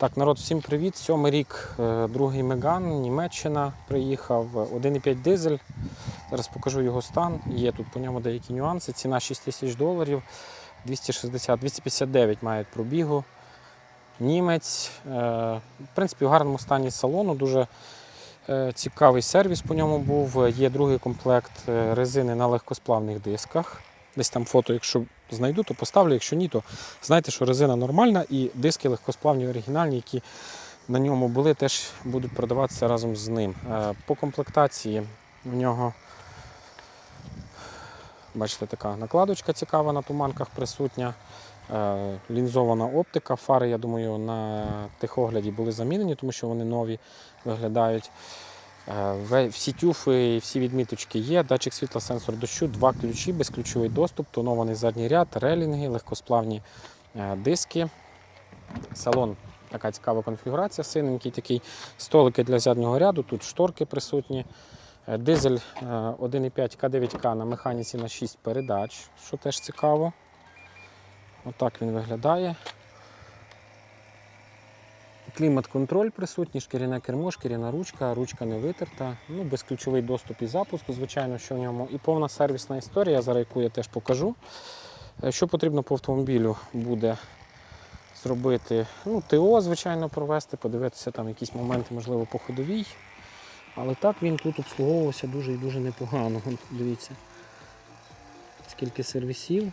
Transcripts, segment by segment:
Так, народ, всім привіт. Сьомий рік, е, другий Меган, Німеччина приїхав. 1,5 дизель. Зараз покажу його стан. Є тут по ньому деякі нюанси. Ціна 6 тисяч доларів, 260, 259 мають пробігу. Німець. Е, В принципі, в гарному стані салону. Дуже е, цікавий сервіс по ньому був. Є другий комплект резини на легкосплавних дисках. Десь там фото, якщо знайду, то поставлю. Якщо ні, то знайте, що резина нормальна і диски легкосплавні оригінальні, які на ньому були, теж будуть продаватися разом з ним. Е, По комплектації в нього, бачите, така накладочка цікава на туманках присутня. Е, Лінзована оптика, фари, я думаю, на техогляді були замінені, тому що вони нові виглядають. Е, Всі тюфи всі відміточки є. Датчик світла, сенсор дощу, два ключі, безключовий доступ, тонований задній ряд, релінги, легкосплавні е, диски. Салон така цікава конфігурація, синенький такий. Столики для заднього ряду, тут шторки присутні. Е, Дизель е, 1,5 К9К на механіці на 6 передач, що теж цікаво. Отак він виглядає. Клімат-контроль присутній, шкіряне кермо, шкіряна ручка, ручка не витерта. Ну, безключовий доступ і запуск, звичайно, що в ньому. І повна сервісна історія, зараз яку я теж покажу. Е, Що потрібно по автомобілю буде зробити? Ну, ТО, звичайно, провести, подивитися там якісь моменти, можливо, по ходовій. Але так він тут обслуговувався дуже і дуже непогано. Дивіться, скільки сервісів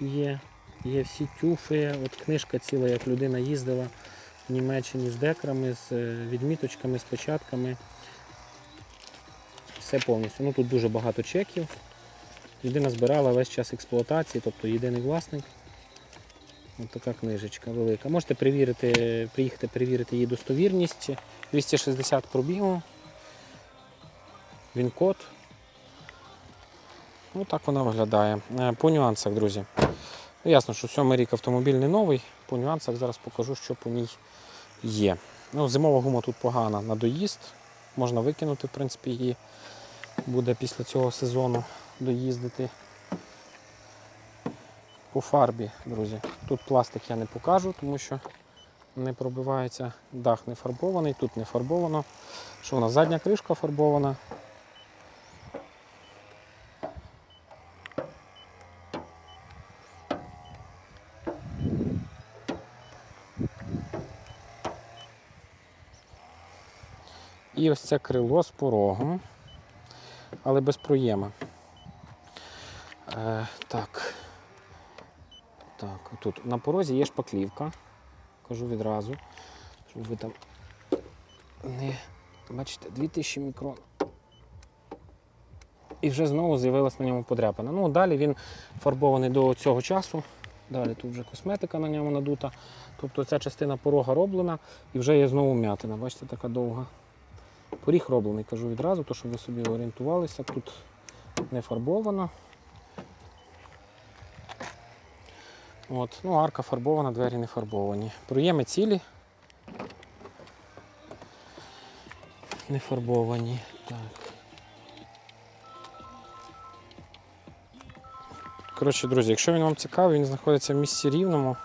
є. Є всі тюфи, от книжка ціла, як людина їздила в Німеччині з декрами, з е, відміточками, з початками. Все повністю. Ну тут дуже багато чеків. Людина збирала весь час експлуатації, тобто єдиний власник. Ось така книжечка велика. Можете перевірити, приїхати перевірити її достовірність. 260 пробігу. Він код. Ну так вона виглядає. Е, По нюансах, друзі. Ну, Ясно, що сьомий рік автомобіль не новий. По нюансах зараз покажу, що по ній є. Ну, зимова гума тут погана на доїзд. Можна викинути, в принципі, її буде після цього сезону доїздити. По фарбі, друзі. Тут пластик я не покажу, тому що не пробивається. Дах не фарбований, тут не фарбовано. Що нас задня кришка фарбована. І ось це крило з порогом, але без проєма. Е, так. Так, тут на порозі є шпаклівка. Кажу відразу, щоб ви там не. Бачите, 2000 мікрон. І вже знову з'явилась на ньому подряпина. Ну, далі він фарбований до цього часу. Далі тут вже косметика на ньому надута. Тобто ця частина порога роблена і вже є знову м'ятина. Бачите, така довга. Поріг роблений, кажу відразу, то щоб ви собі орієнтувалися. Тут не фарбовано. От, ну, арка фарбована, двері не фарбовані. Проєми цілі. Не фарбовані. Так. Коротше, друзі, якщо він вам цікавий, він знаходиться в місті рівному.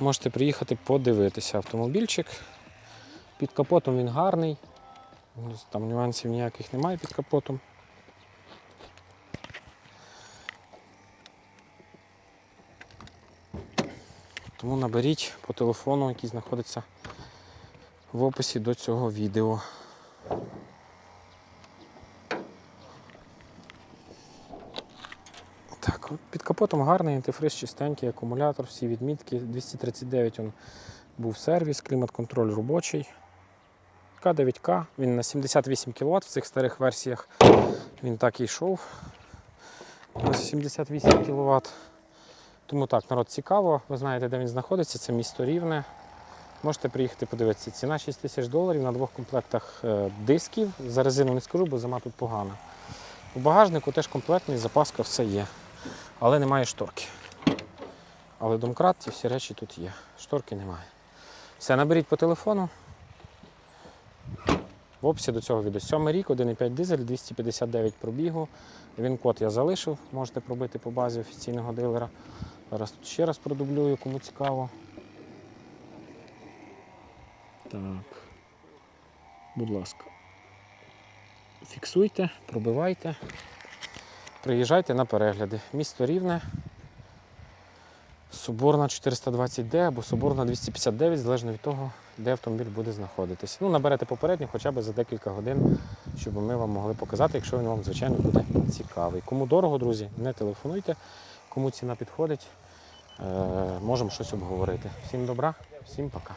Можете приїхати подивитися автомобільчик. Під капотом він гарний. Там нюансів ніяких немає під капотом. Тому наберіть по телефону, який знаходиться в описі до цього відео. Так, під капотом гарний антифриз чистенький, акумулятор, всі відмітки. 239 он був сервіс, клімат-контроль робочий. К9К, він на 78 кВт в цих старих версіях. Він так і йшов. Ось 78 кВт. Тому так, народ цікаво, ви знаєте, де він знаходиться, це місто Рівне. Можете приїхати подивитися. Ціна 6 тисяч доларів на двох комплектах е, дисків. За резину не скажу, бо зима тут погана. У багажнику теж комплектний, запаска все є. Але немає шторки. Але домкрат, ці всі речі тут є. Шторки немає. Все, наберіть по телефону. В описі до цього відео Сьомий рік, 1,5 дизель, 259 пробігу. Він код я залишив, можете пробити по базі офіційного дилера. Зараз тут ще раз продублюю, кому цікаво. Так, будь ласка, фіксуйте, пробивайте, приїжджайте на перегляди. Місто рівне. Соборна 420D або Соборна 259, залежно від того, де автомобіль буде знаходитись. Ну, наберете попередньо хоча б за декілька годин, щоб ми вам могли показати, якщо він вам, звичайно, буде цікавий. Кому дорого, друзі, не телефонуйте. Кому ціна підходить, е, можемо щось обговорити. Всім добра, всім пока.